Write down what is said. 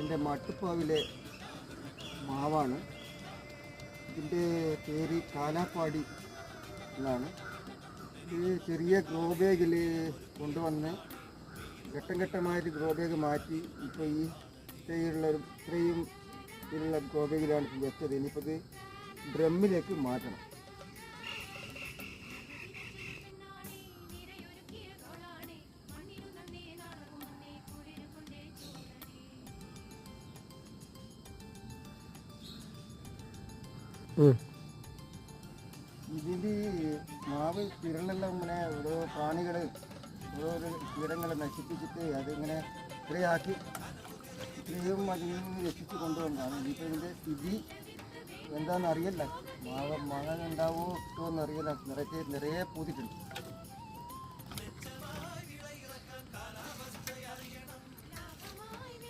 എന്റെ മട്ടുപ്പാവിലെ മാവാണ്. ഇതിന്റെ പേര് കാലാപ്പാടി എന്നാണ്. ഇത് ചെറിയ ഗ്രോ ബാഗിൽ കൊണ്ടുവന്ന് ഘട്ടം ഘട്ടമായിട്ട് ഗ്രോ ബാഗ് മാറ്റി ഇപ്പോൾ ഈ ഇത്രയുള്ള ഇത്രയും ഇതിലുള്ള ഗ്രോ ബാഗിലാണ് വെച്ചത്. ഇനിയിപ്പോൾ ഇത് ഡ്രമ്മിലേക്ക് മാറ്റണം. ഇതിന്റെ മാവ് കിരണെല്ലാം ഇങ്ങനെ ഓരോ പ്രാണികൾ ഓരോ കീടങ്ങളെ നശിപ്പിച്ചിട്ട് അതിങ്ങനെ ഇത്രയാക്കി ഇത്രയും അതിൽ നിന്ന് രക്ഷിച്ച് കൊണ്ടുവന്നതാണ്. ഇനിയിപ്പോൾ ഇതിന്റെ സ്ഥിതി എന്താണെന്ന് അറിയില്ല മാവ് മഴ ഉണ്ടാവുമോ എന്നറിയില്ല. നിറയെ നിറയെ പൂത്തിട്ടുണ്ട്